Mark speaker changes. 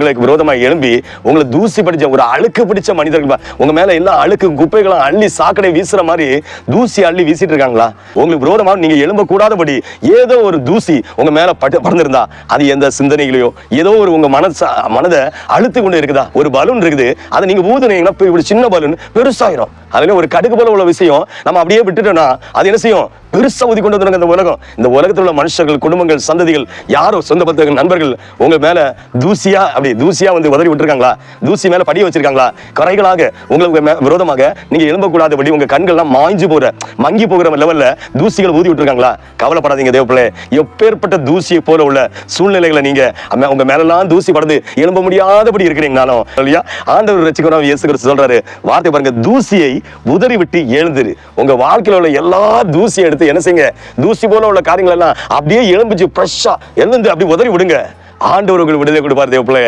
Speaker 1: உங்களுக்கு விரோதமா எழும்பி உங்களை தூசி பிடிச்ச ஒரு அழுக்கு பிடிச்ச மனிதர்கள் உங்க மேல எல்லா அழுக்கு குப்பைகளும் அள்ளி சாக்கடை வீசுற மாதிரி தூசி அள்ளி வீசிட்டு இருக்காங்களா? உங்களுக்கு விரோதமா நீங்க எழும்ப கூடாதபடி ஏதோ ஒரு தூசி உங்க மேல பட்டு பறந்திருந்தா அது எந்த சிந்தனைகளையோ ஏதோ ஒரு உங்க மனச மனதை அழுத்து கொண்டு இருக்குதா? ஒரு பலூன் இருக்குது. அதை நீங்க ஊதுனீங்கன்னா இப்ப இப்படி சின்ன பலூன் பெருசாயிரும். அதுல ஒரு கடுகு போல உள்ள விஷயம். நம்ம அப்படியே விட்டுட்டோம்னா அது என்ன செய்யும்? பெருசா ஊதி கொண்டு வந்துருங்க இந்த உலகம். இந்த உலகத்தில் உள்ள மனுஷர்கள் குடும்பங்கள் சந்ததிகள் யாரோ சொந்த பந்தங்கள் நண்பர்கள் உங்க மேல தூசியா அப்படி தூசியா வந்து உதறி விட்டுருக்காங்களா? தூசி மேல படிய வச்சிருக்காங்களா? கரைகளாக உங்களுக்கு மே- விரோதமாக நீங்க எழும்பக்கூடாதபடி உங்க கண்கள்லாம் மாய்ஞ்சு போற மங்கி போகிற லெவல்ல தூசிகள் ஊதி விட்டுருக்காங்களா? கவலைப்படாதீங்க தேவப்பிள்ளை. எப்பேற்பட்ட தூசியை போல உள்ள சூழ்நிலைகளை நீங்க உங்க மேலெல்லாம் தூசி படந்து எழும்ப முடியாதபடி இருக்கிறீங்கனாலும் இல்லையா? ஆண்டவர் ரசிக்கிறோம் இயேசு கிறிஸ்து சொல்றாரு வார்த்தை பாருங்க தூசியை உதறி விட்டு எழுந்துரு. உங்க வாழ்க்கையில உள்ள எல்லா தூசியை எடுத்து என்ன செய்யுங்க? தூசி போல உள்ள காரியங்கள் எல்லாம் அப்படியே எழும்பிச்சு ஃப்ரெஷ்ஷா எழுந்து அப்படி உதறி விடுங்க. ஆண்டவர் உங்களுக்கு விடுதலை கொடுப்பார் தேவப்பிள்ளை